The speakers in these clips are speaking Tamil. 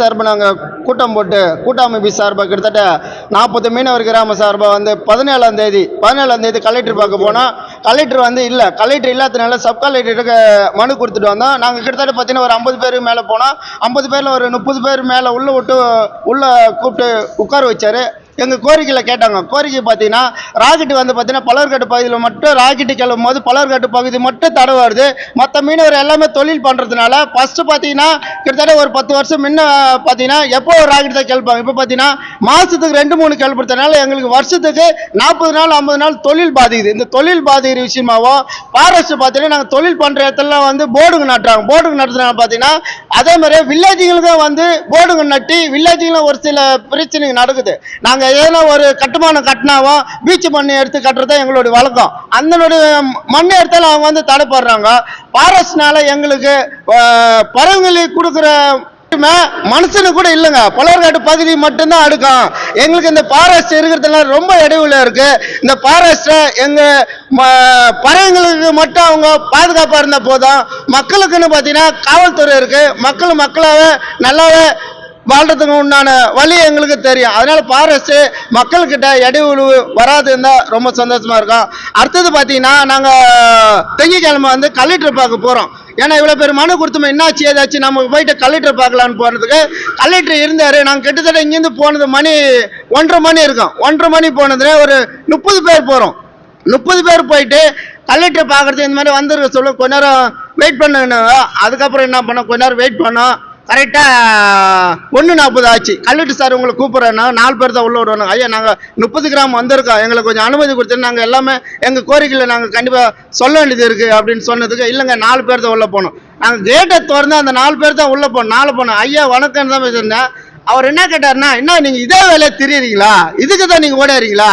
சார்பாக நாங்கள் கூட்டம் போட்டு கூட்டமைப்பு சார்பாக கிட்டத்தட்ட நாற்பது மீனவர் கிராம சார்பாக வந்து பதினேழாம் தேதி பதினேழாம் தேதி கலெக்டர் பார்க்க போனோம் கலெக்டர் வந்து இல்லை கலெக்டர் இல்லாததுனால சப் கலெக்டருக்கு மனு கொடுத்துட்டு வந்தோம். நாங்கள் கிட்டத்தட்ட பார்த்தீங்கன்னா ஒரு ஐம்பது பேருக்கு மேலே போனோம். ஐம்பது பேரில் ஒரு முப்பது பேர் மேலே உள்ளே விட்டு உள்ளே கூப்பிட்டு உட்கார வச்சார். எங்கள் கோரிக்கையில் கேட்டாங்க. கோரிக்கை பார்த்தீங்கன்னா ராக்கெட்டு வந்து பார்த்தீங்கன்னா பலர்காட்டு பகுதியில் மட்டும் ராக்கெட்டு கிளம்பும் போது பலர்காட்டு பகுதி மட்டும் தடை வருது. மற்ற மீனவர் எல்லாமே தொழில் பண்ணுறதுனால ஃபஸ்ட்டு பார்த்தீங்கன்னா கிட்டத்தட்ட ஒரு பத்து வருஷம் முன்ன பார்த்தீங்கன்னா எப்போ ஒரு ராக்கெட் தான் கிளப்பாங்க இப்போ பார்த்தீங்கன்னா மாதத்துக்கு ரெண்டு மூணு கிளப்புறதுனால எங்களுக்கு வருஷத்துக்கு நாற்பது நாள் ஐம்பது நாள் தொழில் பாதிக்குது. இந்த தொழில் பாதிக்கிற விஷயமாவோ ஃபாரஸ்ட் பார்த்தீங்கன்னா நாங்கள் தொழில் பண்ணுற இடத்துல வந்து போர்டுங்க நட்டுறாங்க. போர்டுங்க நட்டுறதுனால பார்த்தீங்கன்னா அதே மாதிரி வில்லேஜுங்களுக்கும் வந்து போர்டுங்க நட்டி வில்லேஜுங்களும் ஒரு சில பிரச்சனைகள் நடக்குது. நாங்கள் ஏன்னா ஒரு கட்டுமானம் கட்டினாவோ பீச்சு மண்ணை எடுத்து கட்டுறது தான் எங்களுடைய வழக்கம். அந்த மண் எடுத்தாலும் அவங்க வந்து தடைப்படுறாங்க. பாரஸ்னால எங்களுக்கு அஹ், பறவைங்களுக்கு கொடுக்குற மட்டுமே மனுஷனு கூட இல்லைங்க. பலர்காட்டு பகுதி மட்டும்தான் அடுக்கும். எங்களுக்கு இந்த பாரஸ்ட் இருக்கிறதுனால ரொம்ப இடைவெளியா இருக்கு. இந்த ஃபாரஸ்ட்டை எங்க பறவைங்களுக்கு மட்டும் அவங்க பாதுகாப்பாக இருந்தால் போதும் மக்களுக்குன்னு பார்த்தீங்கன்னா காவல்துறை இருக்கு. மக்கள் மக்களாவே நல்லாவே வாழ்றதுக்கு உண்டான வழி எங்களுக்கு தெரியும். அதனால ஃபாரஸ்ட்டு மக்கள்கிட்ட இடைவெளி வராது இருந்தால் ரொம்ப சந்தோஷமா இருக்கும். அடுத்தது பார்த்தீங்கன்னா நாங்கள் திங்கக்கிழமை வந்து கலெக்டர் பார்க்க போகிறோம் ஏன்னா இவ்வளோ பேர் மனு கொடுத்தோம். என்னாச்சு ஏதாச்சும் நம்ம போயிட்டு கலெக்டர் பார்க்கலான்னு போனதுக்கு கலெக்டர் இருந்தார். நாங்கள் கிட்டத்தட்ட இங்கேருந்து போனது மணி ஒன்றரை மணி இருக்கும். ஒன்றரை மணி போனதுல ஒரு முப்பது பேர் போகிறோம் முப்பது பேர் போயிட்டு கலெக்டர் பார்க்குறது இந்த மாதிரி வந்துருக்க சொல்ல கொஞ்ச நேரம் வெயிட் பண்ணுங்க. அதுக்கப்புறம் என்ன பண்ணோம்? கொஞ்ச நேரம் வெயிட் பண்ணோம். கரெக்டாக ஒன்று நாற்பது ஆச்சு. கல்லட்டு சார் உங்களை கூப்பிட்றேன்னா நாலு பேர் தான் உள்ளே விடுவாங்க ஐயா நாங்கள் முப்பது கிராம் வந்திருக்கோம். எங்களுக்கு கொஞ்சம் அனுமதி கொடுத்து நாங்கள் எல்லாமே எங்கள் கோரிக்கையில் நாங்கள் கண்டிப்பாக சொல்ல வேண்டியது இருக்குது அப்படின்னு சொன்னதுக்கு இல்லைங்க நாலு பேர் தான் உள்ளே போனோம். நாங்கள் கேட்டை திறந்து அந்த நாலு பேர் தான் உள்ளே போனோம். நாலு போனோம். ஐயா வணக்கம்னு தான் பேசியிருந்தேன். அவர் என்ன கேட்டாருன்னா என்ன நீங்கள் இதே வேலையை தெரியுறீங்களா? இதுக்கு தான் நீங்கள் ஓடாறீங்களா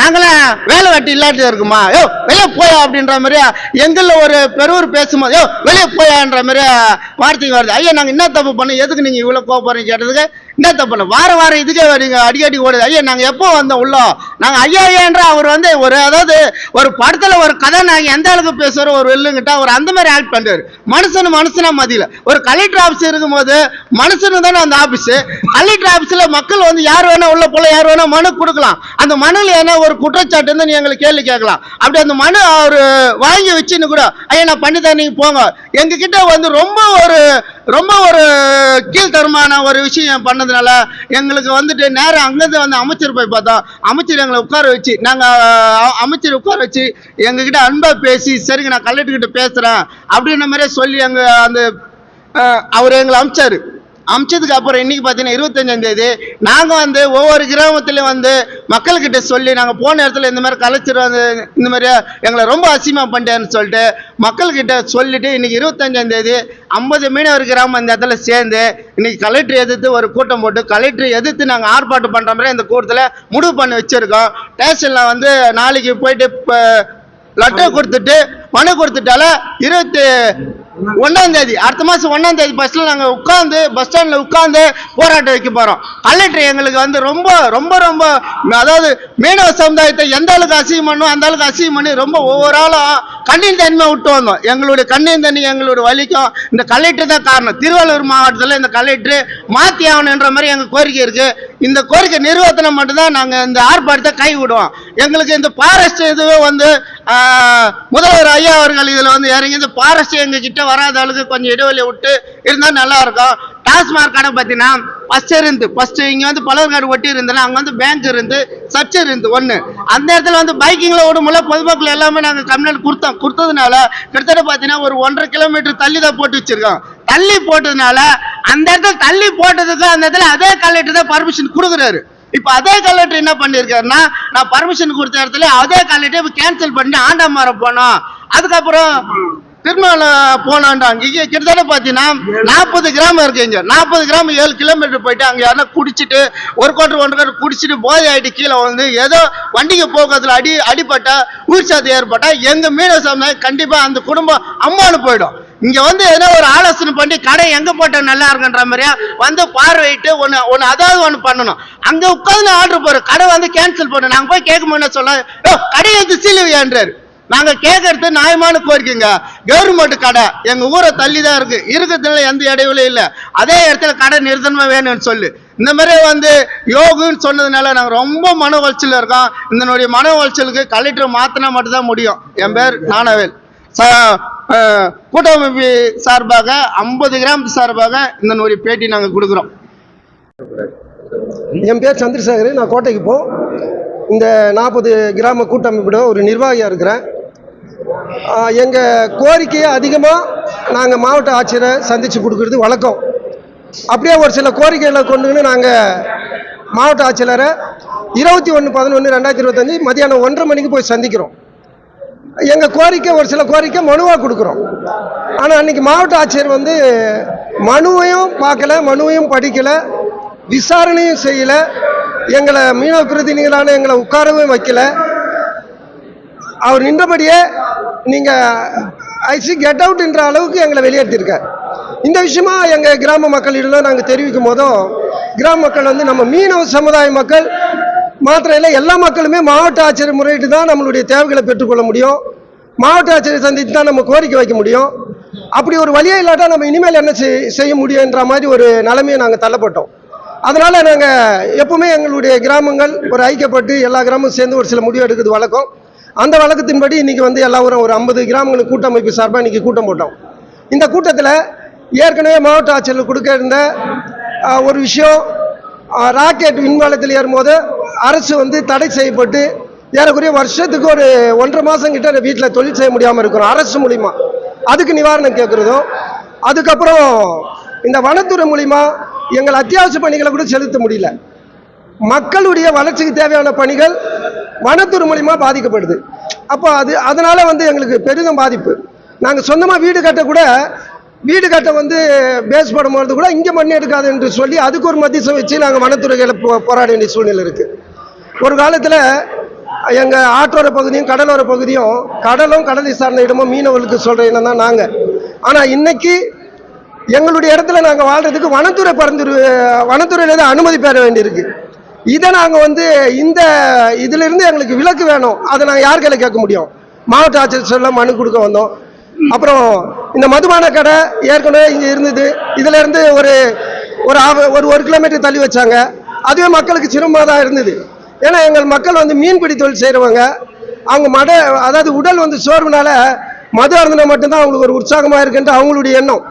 நாங்களாம் வேலை வெட்டி இல்லாட்டி இருக்குமா? யோ வெளியே போயா அப்படின்ற மாதிரியா? எங்களில் ஒரு பெருவர் பேசும்போது யோ வெளியே போயான்ற மாதிரியா வார்த்தைங்க வருது. ஐயா நாங்கள் என்ன தப்பு பண்ணோம்? எதுக்கு நீங்கள் இவ்வளோ கோபப்படுறீங்க கேட்டதுக்கு? என்ன தப்புல வார வாரம் வாரம் இதுக்கே அடிக்கடி ஓடுது. ஐயா நாங்கள் எப்போ வந்தோம் உள்ள? நாங்கள் ஐயா ஐயான்ற அவர் வந்து ஒரு அதாவது ஒரு படத்தில் ஒரு கதை நாங்கள் எந்த அளவுக்கு பேசுறோம் ஒரு வெள்ளுங்கிட்ட அவர் அந்த மாதிரி ஆக்ட் பண்றாரு. மனுஷனு மனுஷனா மதியில. ஒரு கலெக்டர் ஆஃபீஸ் இருக்கும்போது மனுஷனு தானே அந்த ஆபீஸ் கலெக்டர் ஆஃபீஸில் மக்கள் வந்து யார் வேணா உள்ள போல யார் வேணா மனு கொடுக்கலாம். அந்த மனுல என்ன ஒரு குற்றச்சாட்டு வந்து நீ எங்களுக்கு கேள்வி கேட்கலாம். அப்படி அந்த மனு அவர் வாங்கி வச்சுன்னு கூட ஐயா நான் பண்ணி தான் நீங்க போங்க. எங்ககிட்ட வந்து ரொம்ப ஒரு ரொம்ப ஒரு கீழ்த்தரமான ஒரு விஷயம் பண்ணதுனால எங்களுக்கு வந்துட்டு நேரம் அங்கேருந்து வந்து அமைச்சர் போய் பார்த்தோம் அமைச்சர் எங்களை உட்கார வச்சு நாங்கள் அமைச்சர் உட்கார வச்சு எங்ககிட்ட அன்பாக பேசி சரிங்க நான் கலெக்டர்கிட்ட பேசுகிறேன் அப்படின்ற மாதிரியே சொல்லி எங்கள் அந்த அவர் எங்களை அமைச்சாரு. அமிச்சதுக்கு அப்புறம் இன்னைக்கு பார்த்தீங்கன்னா இருபத்தஞ்சாம் தேதி. நாங்கள் வந்து ஒவ்வொரு கிராமத்துலையும் வந்து மக்கள்கிட்ட சொல்லி நாங்கள் போன இடத்துல இந்த மாதிரி கலைச்சர் வந்து இந்த மாதிரி எங்களை ரொம்ப அசிமா பண்ணிட்டேன்னு சொல்லிட்டு மக்கள்கிட்ட சொல்லிட்டு இன்னைக்கு இருபத்தஞ்சாம் தேதி ஐம்பது மீனவர் கிராமம் இந்த இடத்துல சேர்ந்து இன்னைக்கு கலெக்டர் எதிர்த்து ஒரு கூட்டம் போட்டு கலெக்டர் எதிர்த்து நாங்கள் ஆர்ப்பாட்டம் பண்ணுற மாதிரி இந்த கூட்டத்தில் முடிவு பண்ணி வச்சுருக்கோம். ஸ்டேஷனில் வந்து நாளைக்கு போயிட்டு இப்போ லெட்டர் கொடுத்துட்டு மனு கொடுத்துட்டால இருபத்தி ஒன்றாம் தேதி அடுத்த மாதம் ஒன்றாம் தேதி பஸ்ஸில் நாங்கள் உட்காந்து பஸ் ஸ்டாண்டில் உட்காந்து போராட்டம் வைக்க போகிறோம் கலெக்டர் எங்களுக்கு வந்து ரொம்ப ரொம்ப ரொம்ப அதாவது மீனவ சமுதாயத்தை எந்த அளவுக்கு அசிங்கம் பண்ணும் அந்த அளவுக்கு அசிங்கம் பண்ணி ரொம்ப ஒவ்வொரு ஆளும் கண்ணீர் தனிமை விட்டு வந்தோம். எங்களுடைய கண்ணீர் தண்ணி எங்களுடைய வலிக்கும். இந்த கலெக்டர் தான் காரணம். திருவள்ளூர் மாவட்டத்தில் இந்த கலெக்டர் மாற்றி ஆகணுன்ற மாதிரி எங்கள் கோரிக்கை இருக்குது இந்த கோரிக்கை நிறுவனத்தில் மட்டும்தான் நாங்கள் இந்த ஆர்ப்பாட்டத்தை கை விடுவோம் எங்களுக்கு இந்த ஃபாரஸ்ட் இதுவே வந்து முதல்வர் ஐயா அவர்கள் இதில் வந்து இறங்கி இந்த ஃபாரஸ்ட் எங்கள் வராத அளவுக்கு கொஞ்சம் இடைவெளி விட்டு இருந்தால் நல்லா இருக்கும் டாஸ்மாக் கடை பார்த்தீங்கன்னா ஃபஸ்ட் இருந்து ஃபஸ்ட்டு இங்கே வந்து பலவர்காடு ஒட்டி இருந்ததுன்னா அங்கே வந்து பேங்க் இருந்து சர்ச் இருந்து ஒன்று அந்த இடத்துல வந்து பைக்கிங்கில் ஓடும்போல பொதுமக்கள் எல்லாமே நாங்கள் கம்ப்ளைண்ட் கொடுத்தோம். கொடுத்ததுனால கிட்டத்தட்ட பார்த்தீங்கன்னா ஒரு ஒன்றரை கிலோமீட்டர் தள்ளி தான் போட்டு வச்சுருக்கோம். தள்ளி போட்டதுனால அந்த இடத்துல தள்ளி போட்டதுக்கு அந்த இடத்துல அதே கலெக்டர் தான் பர்மிஷன் கொடுக்குறாரு. இப்போ அதே கலெக்டர் என்ன பண்ணியிருக்காருன்னா நான் பர்மிஷன் கொடுத்த இடத்துல அதே கலெக்டர் கேன்சல் பண்ணி ஆண்டாமரம் போனோம். அதுக்கப்புறம் திருமண போனான்டா. அங்கே கிட்டத்தட்ட பார்த்தீங்கன்னா நாற்பது கிராமம் இருக்கு இங்கே. நாற்பது கிராமம் ஏழு கிலோமீட்டர் போயிட்டு அங்கே யாரா குடிச்சிட்டு ஒரு கோட்டர் ஒன்று கோட்டர் குடிச்சிட்டு போதை ஆகிட்டு கீழே வந்து ஏதோ வண்டிக்கு போக்குவரத்தில் அடி அடிப்பட்டா உயிர் சாத்து ஏற்பட்டா எங்கள் மீனவ சமுதாயம் கண்டிப்பாக அந்த குடும்பம் அம்மானு போயிடும். இங்க வந்து ஏதோ ஒரு ஆலோசனை பண்ணி கடை எங்க போட்டா நல்லா இருக்குன்ற மாதிரியா வந்து பார்வையிட்டு ஒன்னு ஒன்னு அதாவது ஒன்று பண்ணணும். அங்க உட்காந்து ஆர்டர் போற கடை வந்து கேன்சல் பண்ணு. நாங்க போய் கேட்க முடியும் சொல்ல கடை கடையை வந்து சீலுவியான்றாரு நாங்க கேட்கறது நியாயமான கோரிக்கைங்க. கவர்மெண்ட் கடை. எங்க ஊரை தள்ளி தான் இருக்கு. இருக்கிறதுல எந்த இடைவெளியும் இல்லை. அதே இடத்துல கடை நிறுத்தணுமா வேணும்னு சொல்லு. இந்த மாதிரி வந்து யோகுன்னு சொன்னதுனால நாங்கள் ரொம்ப மன உளைச்சல் இருக்கோம். இதனுடைய மன உளைச்சலுக்கு கலெக்டர் மாத்தினா மட்டும்தான் முடியும். என் பேர் நானவேல். கூட்டமைப்பு சார்பாக ஐம்பது கிராம் சார்பாக இதனுடைய பேட்டி நாங்கள் கொடுக்குறோம். என் பேர் சந்திரசேகர். நான் கோட்டைக்கு போ. இந்த நாற்பது கிராம கூட்டமைப்பிட ஒரு நிர்வாகியாக இருக்கிறேன். எங்கள் கோரிக்கையை அதிகமாக நாங்கள் மாவட்ட ஆட்சியரை சந்தித்து கொடுக்கறது வழக்கம். அப்படியே ஒரு சில கோரிக்கைகளை கொண்டுன்னு நாங்கள் மாவட்ட ஆட்சியரை இருபத்தி ஒன்று பதினொன்று ரெண்டாயிரத்தி இருபத்தஞ்சி மதியானம் ஒன்றரை மணிக்கு போய் சந்திக்கிறோம். எங்கள் கோரிக்கை ஒரு சில கோரிக்கை மனுவாக கொடுக்குறோம். ஆனால் அன்னைக்கு மாவட்ட ஆட்சியர் வந்து மனுவையும் பார்க்கல மனுவையும் படிக்கலை விசாரணையும் செய்யலை. எங்களை மீனவ பிரதிநிதிகளான எங்களை உட்காரவும் வைக்கல. அவர் நின்றபடியே நீங்கள் ஐசி கெட் அவுட்ன்ற அளவுக்கு எங்களை வெளியேற்றிருக்கார் இந்த விஷயமா எங்கள் கிராம மக்களிடம் நாங்கள் தெரிவிக்கும் போதும் கிராம மக்கள் வந்து நம்ம மீனவ சமுதாய மக்கள் மாத்திரம் இல்லை எல்லா மக்களுமே மாவட்ட ஆட்சியர் முறையிட்டு தான் நம்மளுடைய தேவைகளை பெற்றுக்கொள்ள முடியும். மாவட்ட ஆட்சியரை சந்தித்து தான் நம்ம கோரிக்கை வைக்க முடியும். அப்படி ஒரு வழியே இல்லாட்டா நம்ம இனிமேல் என்ன செய்- செய்ய முடியுன்ற மாதிரி ஒரு நிலைமையை நாங்கள் தள்ளப்பட்டோம். அதனால் நாங்கள் எப்பவுமே எங்களுடைய கிராமங்கள் ஒரு ஐக்கியப்பட்டு எல்லா கிராமமும் சேர்ந்து ஒரு சில முடிவு எடுக்கிறது வழக்கம். அந்த வழக்கத்தின்படி இன்றைக்கி வந்து எல்லாரும் ஒரு ஐம்பது கிராமங்களுக்கு கூட்டமைப்பு சார்பாக இன்றைக்கி கூட்டம் போட்டோம். இந்த கூட்டத்தில் ஏற்கனவே மாவட்ட ஆட்சியர் கொடுக்க இருந்த ஒரு விஷயம் ராக்கெட் விண்வலத்தில் ஏறும்போது அரசு வந்து தடை செய்யப்பட்டு ஏறக்குறைய வருஷத்துக்கு ஒரு ஒன்றரை மாதம் கிட்ட வீட்டில் தொழில் செய்ய முடியாமல் இருக்கிறோம் அரசு மூலிமா அதுக்கு நிவாரணம் கேட்குறதும் அதுக்கப்புறம் இந்த வனத்துறை மூலிமா எங்கள் அத்தியாவசிய பணிகளை கூட செலுத்த முடியல. மக்களுடைய வளர்ச்சிக்கு தேவையான பணிகள் வனத்துறை மூலிமா பாதிக்கப்படுது. அப்போ அது அதனால் வந்து எங்களுக்கு பெரிதும் பாதிப்பு. நாங்கள் சொந்தமாக வீடு கட்ட கூட வீடு கட்ட வந்து பேஸ் போடும்போது கூட இங்கே மண் எடுக்காது என்று சொல்லி அதுக்கு ஒரு மத்தியசம் வச்சு நாங்கள் வனத்துறைகளை போ போராட வேண்டிய சூழ்நிலை இருக்குது ஒரு காலத்தில் எங்கள் ஆற்றோர பகுதியும் கடலோர பகுதியும் கடலும் கடலை சார்ந்த இடமும் மீனவர்களுக்கு சொல்கிற இடம் தான் நாங்கள் ஆனால் இன்னைக்கு எங்களுடைய இடத்துல நாங்கள் வாழ்றதுக்கு வனத்துறை பரிந்துரை வனத்துறையில் தான் அனுமதி பெற வேண்டியிருக்கு. இதை நாங்கள் வந்து இந்த இதிலிருந்து எங்களுக்கு விலக்கு வேணும். அதை நாங்கள் யார் கையில் கேட்க முடியும்? மாவட்ட ஆட்சியர் சொல்ல மனு கொடுக்க வந்தோம். அப்புறம் இந்த மதுபான கடை ஏற்கனவே இங்கே இருந்தது. இதிலேருந்து ஒரு ஒரு ஒரு ஒரு கிலோமீட்டர் தள்ளி வச்சாங்க. அதுவே மக்களுக்கு சிரமமாக தான் இருந்தது. ஏன்னா எங்கள் மக்கள் வந்து மீன்பிடி தொழில் செய்கிறவங்க அவங்க மட அதாவது உடல் வந்து சோர்வுனால மது அருந்தினா மட்டும்தான் அவங்களுக்கு ஒரு உற்சாகமாக இருக்குன்ட்டு அவங்களுடைய எண்ணம்.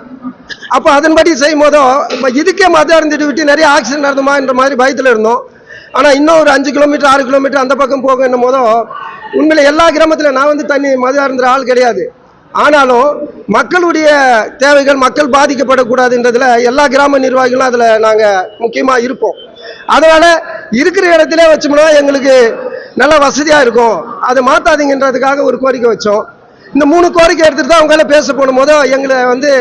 அப்போ அதன்படி செய்யும் போதும் இப்போ இதுக்கே மது அருந்திட்டு விட்டு நிறைய ஆக்சிடென்ட் நடந்துமான்ற மாதிரி பயத்தில் இருந்தோம். ஆனால் இன்னும் ஒரு அஞ்சு கிலோமீட்டர் ஆறு கிலோமீட்டர் அந்த பக்கம் போக என்னும் போதும் உண்மையில் எல்லா கிராமத்தில் நான் வந்து தண்ணி மது அருந்துற ஆள் கிடையாது. ஆனாலும் மக்களுடைய தேவைகள் மக்கள் பாதிக்கப்படக்கூடாதுன்றதில் எல்லா கிராம நிர்வாகிகளும் அதில் நாங்கள் முக்கியமாக இருப்போம். அதனால் இருக்கிற இடத்துல வச்சோம்னா எங்களுக்கு நல்ல வசதியாக இருக்கும். அதை மாற்றாதீங்கன்றதுக்காக ஒரு கோரிக்கை வச்சோம். இந்த மூணு கோரிக்கை எடுத்துட்டு தான் அவங்களால பேச போன போது எங்களை வந்து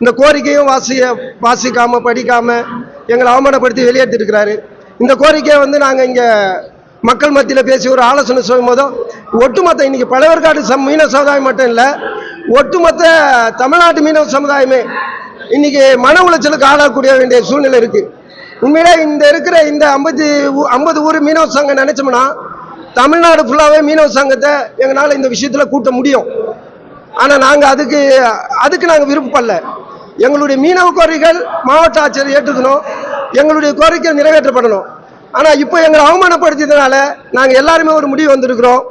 இந்த கோரிக்கையும் வாசிய வாசிக்காமல் படிக்காமல் எங்களை அவமானப்படுத்தி வெளியேற்றிருக்கிறாரு. இந்த கோரிக்கையை வந்து நாங்கள் இங்கே மக்கள் மத்தியில் பேசி ஒரு ஆலோசனை சொல்லும் போதும் ஒட்டுமொத்த இன்னைக்கு பழவர்காடு சம் மீனவ சமுதாயம் மட்டும் இல்லை ஒட்டுமொத்த தமிழ்நாட்டு மீனவ சமுதாயமே இன்னைக்கு மன உளைச்சலுக்கு ஆளாகக்கூடிய வேண்டிய சூழ்நிலை இருக்குது உண்மையிலே இந்த இருக்கிற இந்த ஐம்பத்தி ஐம்பது ஊர் மீனவ சங்கம் நினச்சோம்னா தமிழ்நாடு ஃபுல்லாகவே மீனவ சங்கத்தை எங்களால் இந்த விஷயத்தில் கூட்ட முடியும். ஆனால் நாங்கள் அதுக்கு அதுக்கு நாங்கள் விருப்பப்படல எங்களுடைய மீனவ கோரிக்கைகள் மாவட்ட ஆட்சியர் ஏற்றுக்கணும். எங்களுடைய கோரிக்கை நிறைவேற்றப்படணும். ஆனால் இப்போ எங்களை அவமானப்படுத்தியதுனால நாங்கள் எல்லாருமே ஒரு முடிவு வந்திருக்கிறோம்.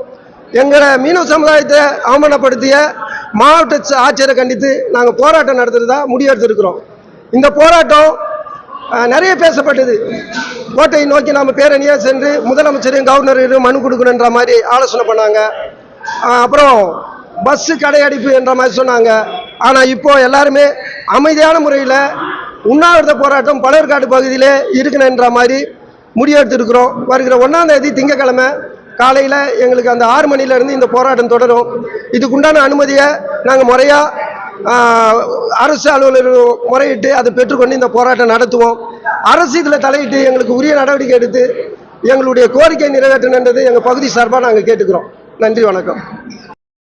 எங்களை மீனவ சமுதாயத்தை அவமானப்படுத்திய மாவட்ட ச- ஆட்சியரை கண்டித்து நாங்கள் போராட்டம் நடத்துகிறதா முடிவெடுத்திருக்கிறோம். இந்த போராட்டம் நிறைய பேசப்பட்டது. கோட்டையை நோக்கி நாம் பேரணியாக சென்று முதலமைச்சரையும் கவர்னரையும் மனு கொடுக்கணுன்ற மாதிரி ஆலோசனை பண்ணாங்க. அப்புறம் பஸ்ஸு கடையடிப்பு என்ற மாதிரி சொன்னாங்க. ஆனால் இப்போது எல்லாருமே அமைதியான முறையில் உண்ணாவிரத போராட்டம் பழவேற்காடு பகுதியிலே இருக்கணுன்ற மாதிரி முடிவெடுத்திருக்கிறோம். வருகிற ஒன்றாந்தேதி திங்கக்கிழமை காலையில் எங்களுக்கு அந்த ஆறு மணிலேருந்து இந்த போராட்டம் தொடரும். இதுக்குண்டான அனுமதியை நாங்கள் முறையாக அரசு அலுவலர் முறையிட்டு அதை பெற்றுக்கொண்டு இந்த போராட்டம் நடத்துவோம். அரசு இதில் தலையிட்டு எங்களுக்கு உரிய நடவடிக்கை எடுத்து எங்களுடைய கோரிக்கை நிறைவேற்றணுன்றது எங்கள் பகுதி சார்பாக நாங்கள் கேட்டுக்கிறோம். நன்றி வணக்கம்.